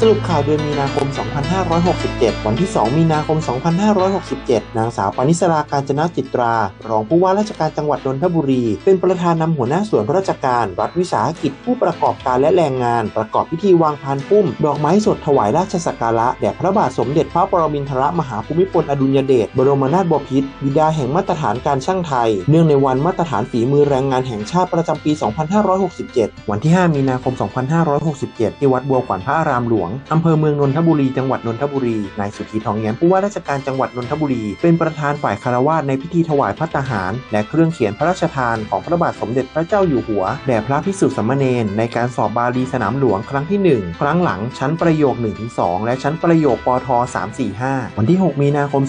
สรุปข่าวเดือนมีนาคม 2567 วันที่ 2 มีนาคม 2567 นางสาวปานิสราการจนะจิตรา รองผู้ว่าราชการจังหวัดนนทบุรี เป็นประธานนำหัวหน้าส่วนราชการ รัฐวิสาหกิจผู้ประกอบการและแรงงาน ประกอบพิธีวางพานพุ่ม ดอกไม้สดถวายราชสักการะ แด่พระบาทสมเด็จพระปรมินทรมหาภูมิพลอดุลยเดช บรมนาถบพิตรบิดาแห่งมาตรฐานการช่างไทย เนื่องในวันมาตรฐานฝีมือแรงงานแห่งชาติประจำปี 2567 วันที่ 5 มีนาคม 2567 ที่วัดบัวขวัญพระอารามหลวงอำเภอเมืองนนทบุรีจังหวัดนนทบุรีนายสุธีทองแย้มผู้ว่าราชการจังหวัดนนทบุรี เป็นประธานฝ่ายคารวาสในพิธีถวายพระทหาร และเครื่องเขียนพระราชทานของพระบาทสมเด็จพระเจ้าอยู่หัวแด่พระภิกษุสามเณรในการสอบบาลีสนามหลวงครั้งที่ 1 ครั้งหลังชั้นประโยค 1-2 และชั้นประโยคปท 345 วันที่ 6 มีนาคม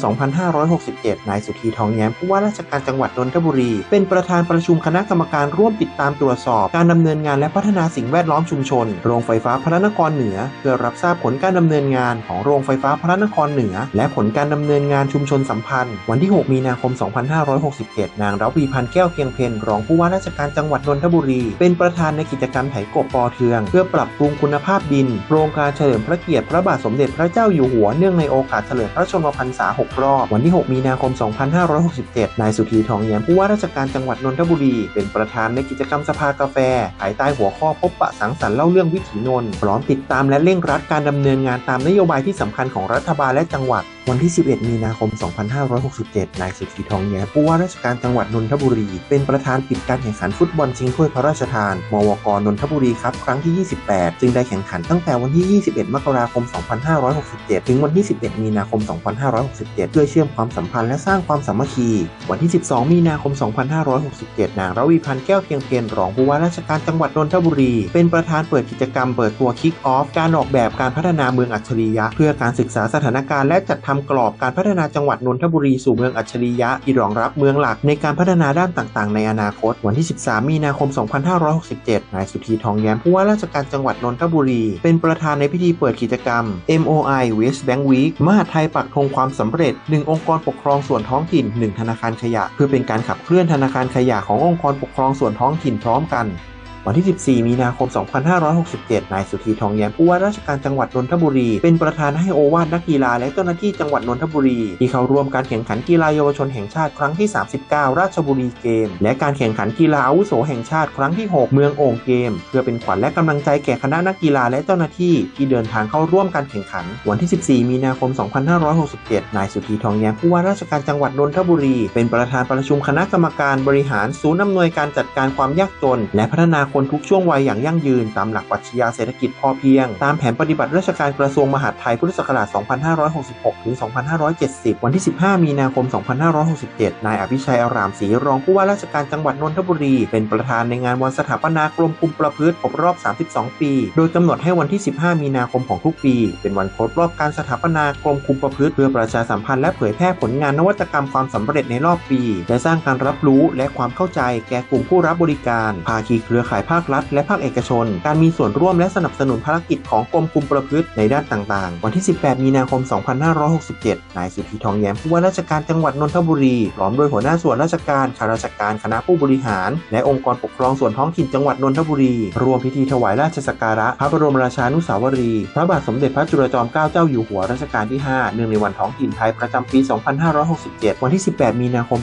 2567 นายสุธีทองแย้มผู้ว่าราชการจังหวัดนนทบุรี เป็นประธานประชุมคณะกรรมการร่วมติดตามตรวจสอบ การดำเนินงานและพัฒนาสิ่งแวดล้อมชุมชน โรงไฟฟ้าพระนครเหนือเพื่อรับทราบผลการดำเนินงานของโรงไฟฟ้าพระนครเหนือ และผลการดำเนินงานชุมชนสัมพันธ์ วันที่ 6 มีนาคม 2567 นางรัวีพันธ์แก้วเพียงเพนรองผู้ว่าราชการจังหวัดนนทบุรี เป็นประธานในกิจกรรมไถกบปอเทือง เพื่อปรับปรุงคุณภาพดิน โครงการเฉลิมพระเกียรติพระบาทสมเด็จพระเจ้าอยู่หัวเนื่องในโอกาสเฉลิมพระชนมพรรษา 6 รอบ วันที่ 6 มีนาคม 2567 นายสุธีทองแย้มผู้ว่าราชการจังหวัดนนทบุรี เป็นประธานในกิจกรรมสภากาแฟภายใต้หัวข้อพบปะสังสรรค์เล่าเรื่องวิถีนนท์พร้อมติดตามและเร่งรัดการดำเนินงานตามนโยบายที่สำคัญของรัฐบาลและจังหวัด วันที่ 11 มีนาคม 2567 นายสุธีทองแย้ผู้ว่าราชการจังหวัดนนทบุรี เป็นประธานปิดการแข่งขันฟุตบอลชิงถ้วยพระราชทาน มวกนนทบุรีครับ ครั้งที่ 28 จึงได้แข่งขันตั้งแต่วันที่ 21 มกราคม 2567 ถึงวันที่ 11 มีนาคม 2567 เพื่อเชื่อมความสัมพันธ์และสร้างความสามัคคี วันที่ 12 มีนาคม 2567 นางรวีพันธ์แก้วเพียงเพนรองผู้ว่าราชการจังหวัดนนทบุรี เป็นประธานเปิดกิจกรรมเปิดตัวคิกออฟการออกแบบการพัฒนาเมืองอัจฉริยะ เพื่อการศึกษาสถานการณ์และจัดทำกรอบการพัฒนาจังหวัดนนทบุรีสู่เมืองอัจฉริยะที่รองรับเมืองหลักในการพัฒนาด้านต่างๆ ในอนาคต วันที่ 13 มีนาคม 2567 นายสุธีทองแย้มผู้ว่าราชการจังหวัดนนทบุรี เป็นประธานในพิธีเปิดกิจกรรม MOI West Bank Week มหาไทยปักธงความสำเร็จ 1 องค์กรปกครองส่วนท้องถิ่น 1 ธนาคารขยะ เพื่อเป็นการขับเคลื่อนธนาคารขยะขององค์กรปกครองส่วนท้องถิ่นพร้อมกัน วันที่ 14 มีนาคม 2567 นายสุธีทองแย้มผู้ว่าราชการจังหวัดนนทบุรี เป็นประธานให้โอวาทนักกีฬาและเจ้าหน้าที่จังหวัดนนทบุรี ที่เข้าร่วมการแข่งขันกีฬาเยาวชนแห่งชาติครั้งที่ 39 ราชบุรีเกม และการแข่งขันกีฬาอาวุโสแห่งชาติครั้งที่ 6 เมืองโอ่งเกม เพื่อเป็นขวัญและกำลังใจแก่คณะนักกีฬาและเจ้าหน้าที่ที่เดินทางเข้าร่วมการแข่งขัน วันที่ 14 มีนาคม 2567 นายสุธีทองแย้มผู้ว่าราชการจังหวัดนนทบุรี เป็นประธานประชุมคณะกรรมการบริหารศูนย์อำนวยการจัดการความยากจน และพัฒนาคนทุกช่วงวัยอย่างยั่งยืน ตามหลักปรัชญาเศรษฐกิจพอเพียง ตามแผนปฏิบัติราชการกระทรวงมหาดไทยพุทธศักราช 2566 ถึง 2570 วันที่ 15 มีนาคม 2567 นายอภิชัยอารามศรีรองผู้ว่าราชการจังหวัดนนทบุรี เป็นประธานในงานวันสถาปนากรมคุมประพฤติครบรอบ 32 ปี โดยกำหนดให้วันที่ 15 มีนาคมของทุกปี เป็นวันครบรอบการสถาปนากรมคุมประพฤติเพื่อประชาสัมพันธ์และเผยแพร่ผลงานนวัตกรรมความสำเร็จในรอบปี และสร้างการรับรู้และความเข้าใจแก่กลุ่มผู้รับบริการ ภาคีเครือข่ายภาครัฐ และภาคเอกชน การมีส่วนร่วมและสนับสนุนภารกิจของกรมคุมประพฤติในด้านต่างๆ วันที่ 18 มีนาคม 2567 นายสุธีทองแย้มผู้ว่าราชการจังหวัดนนทบุรีพร้อมด้วยหัวหน้าส่วนราชการข้าราชการคณะผู้บริหาร และองค์กรปกครองส่วนท้องถิ่นจังหวัดนนทบุรีรวมพิธีถวายราชสักการะ พระบรมราชานุสาวรีย์พระบาทสมเด็จพระจุลจอมเกล้าเจ้าอยู่หัวรัชกาลที่ 5 เนื่องในวันท้องถิ่นไทยประจำปี 2567 วันที่ 18 มีนาคม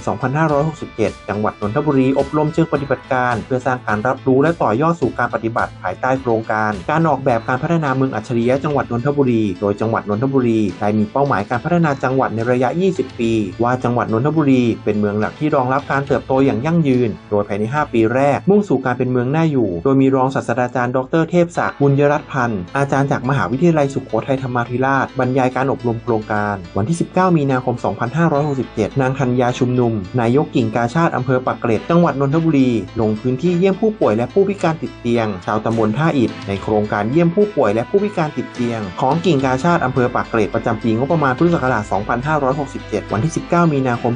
2567 จังหวัดนนทบุรีอบรมเชิงปฏิบัติการ เพื่อสร้างการรับรู้และต่อยอดสู่การปฏิบัติภายใต้โครงการ การออกแบบการพัฒนาเมืองอัจฉริยะจังหวัดนนทบุรี โดยจังหวัดนนทบุรีได้มีเป้าหมายการพัฒนาจังหวัดในระยะ 20 ปี ว่าจังหวัดนนทบุรีเป็นเมืองหลักที่รองรับการเติบโตอย่างยั่งยืน โดยภายใน 5 ปีแรก มุ่งสู่การเป็นเมืองน่าอยู่ โดยมีรองศาสตราจารย์ดรเทพศักดิ์บุญยรัตน์พันธ์อาจารย์จากมหาวิทยาลัยสุโขทัยธรรมาธิราชบรรยายการอบรมโครงการ วันที่ 19 มีนาคม 2567 นางธัญญาชุมนุม นายกกิ่งกาชาติอำเภอปากเกร็ดจังหวัดนนทบุรีลงพื้นที่เยี่ยมผู้ป่วยและผู้พิการติดเตียง ชาวตำบลท่าอิฐในโครงการเยี่ยมผู้ป่วยและผู้พิการติดเตียง ของกิ่งกาชาติอำเภอปากเกร็ดประจำปีงบประมาณพุทธศักราช 2567 วันที่ 19 มีนาคม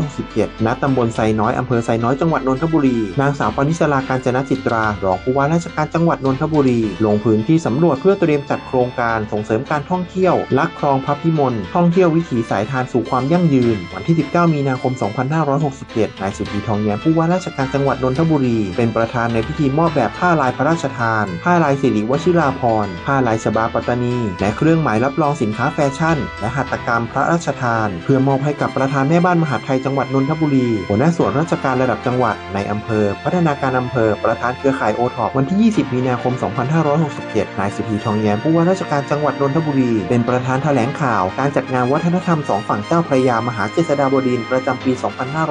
2567 ณ ตำบลไซน้อยอำเภอไซน้อยจังหวัดนนทบุรี นางสาวปณิสราการจนจิตรารองผู้ว่าราชการจังหวัดนนทบุรี ลงพื้นที่สำรวจเพื่อเตรียมจัดโครงการส่งเสริมการท่องเที่ยว ลักคลองพระพิมลท่องเที่ยววิถีสายทานสู่ความยั่งยืน วันที่ 19 มีนาคม 2567 นายสุธีทองแย้มผู้ว่าราชการจังหวัดนนทบุรี เป็นประธานในพิธีมอบแบบผ้าลายพระราชทาน ผ้าลายสิริวชิราภรณ์ ผ้าลายชบาปัตตานี และเครื่องหมายรับรองสินค้าแฟชั่น และหัตถกรรมพระราชทาน เพื่อมอบให้กับประธานแม่บ้านมหาไทยจังหวัดนนทบุรี หัวหน้าส่วนราชการระดับจังหวัดในอำเภอ พัฒนาการอำเภอ ประธานเครือข่ายโอท็อปวันที่ 20 มีนาคม 2567 นายสุธีทองแย้มผู้ว่าราชการจังหวัดนนทบุรี เป็นประธานแถลงข่าวการจัดงานวัฒนธรรมสองฝั่งเจ้าพระยามหาเจษฎาบดินประจำปี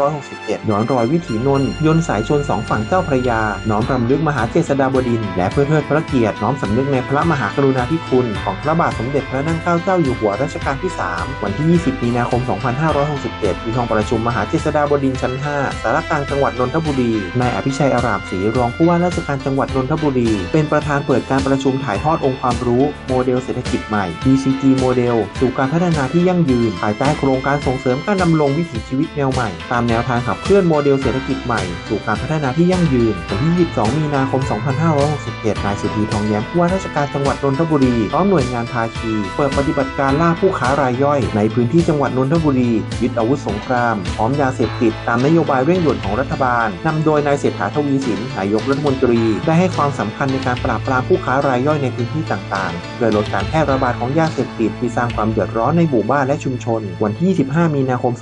2567 ย้อนรอยวิถีนนท์ยนสายชนสองฝั่งเจ้าพระยาน้อมรำลึกมหาเจษฎาบดินทร์และเพื่อเทิดพระเกียรติน้อมสำนึกในพระมหากรุณาธิคุณ ของพระบาทสมเด็จพระนั่งเกล้าเจ้าอยู่หัวรัชกาลที่ 3 วันที่ 20 มีนาคม 2567ที่ห้องประชุมมหาเจษฎาบดินทร์ชั้น 5 สารกลางจังหวัดนนทบุรี นายอภิชัยอารามศรีรองผู้ว่าราชการจังหวัดนนทบุรี เป็นประธานเปิดการประชุมถ่ายทอดองค์ความรู้ โมเดลเศรษฐกิจใหม่ BCG โมเดลสู่การพัฒนาที่ยั่งยืนภายใต้โครงการส่งเสริมการดำรงวิถีชีวิตแนวใหม่ ตามแนวทางขับเคลื่อนโมเดลเศรษฐกิจใหม่สู่การพัฒนาที่ยั่งยืนวันที่22มีนาคม 2567 นายสุธีทองแย้มผู้ว่าราชการจังหวัดนนทบุรีพร้อมหน่วยงานภาคี เปิดปฏิบัติการล่าผู้ค้ารายย่อย ในพื้นที่จังหวัดนนทบุรียึดอาวุธสงคราม พร้อมยาเสพติด ตามนโยบายเร่งด่วนของรัฐบาลนำโดยนายเศรษฐาทวีสินนายกรัฐมนตรี ได้ให้ความสำคัญในการปราบปรามผู้ค้ารายย่อยในพื้นที่ต่างๆเพื่อลดการแพร่ระบาดของยาเสพติดที่สร้างความเดือดร้อนในหมู่บ้านและชุมชน วันที่ 25 มีนาคม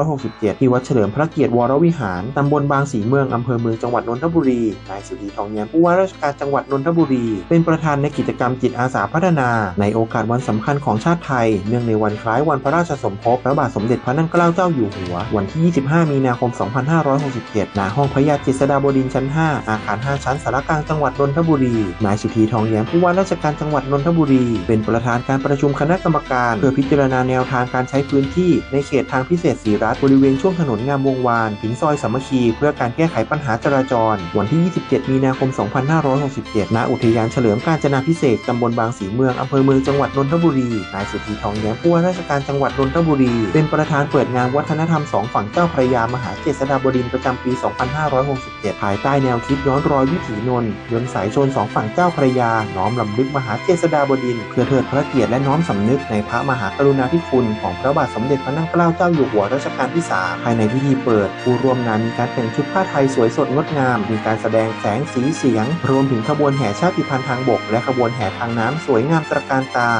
2567 ที่วัดเฉลิมพระเกียรติวรวิหารตำบลบางสีเมืองอำเภอเมืองจังหวัดนนทบุรีนายสุธีทองแยมผู้ว่าราชการจังหวัดนนทบุรี เป็นประธานในกิจกรรมจิตอาสาพัฒนา ในโอกาสวันสำคัญของชาติไทย เนื่องในวันคล้ายวันพระราชสมภพพระบาทสมเด็จพระนั่งเกล้าเจ้าอยู่หัว วันที่ 25 มีนาคม 2567ณห้องพยาเจษฎาบดินชั้น 5 อาคาร 5 ชั้นสารกลางจังหวัดนนทบุรี นายสุธีทองแย้มผู้ว่าราชการจังหวัดนนทบุรี เป็นประธานการประชุมคณะกรรมการ เพื่อพิจารณาแนวทางการใช้พื้นที่ในเขตทางพิเศษสีรัฐบริเวณช่วงถนนงามวงวาน ถึงซอยสามัคคี เพื่อการแก้ไขปัญหาจราจร วันที่27มีนาคม 2567 ณ อุทยานเฉลิมกาญจนาพิเศษตำบลบางสีเมือง อำเภอเมืองจังหวัดนนทบุรี นายสุธีทองแย้มผู้ว่าราชการจังหวัดนนทบุรี เป็นประธานเปิดงานวัฒนธรรมสองฝั่งเจ้าพระยามหาเจษฎาบดินประจำปี 2567 ภายใต้แนวคิดย้อนรอยวิถีนนท์ยนสายชนสองฝั่งเจ้าพระยา น้อมลำลึกมหาเจษฎาบดิน เพื่อเทิดพระเกียรติและน้อมสำนึกในพระมหากรุณาธิคุณของพระบาทสมเด็จพระนั่งเกล้าเจ้าอยู่หัวรัชกาลที่ 3 ภายในพิธีเปิด ผู้ร่วมงานมีการแต่งชุดผ้าไทยสวยสดงดงาม มีการแสดงแสงสีเสียง รวมถึงขบวนแห่ชาติพันธุ์ทางบก และขบวนแห่ทางน้ำสวยงามตระการตา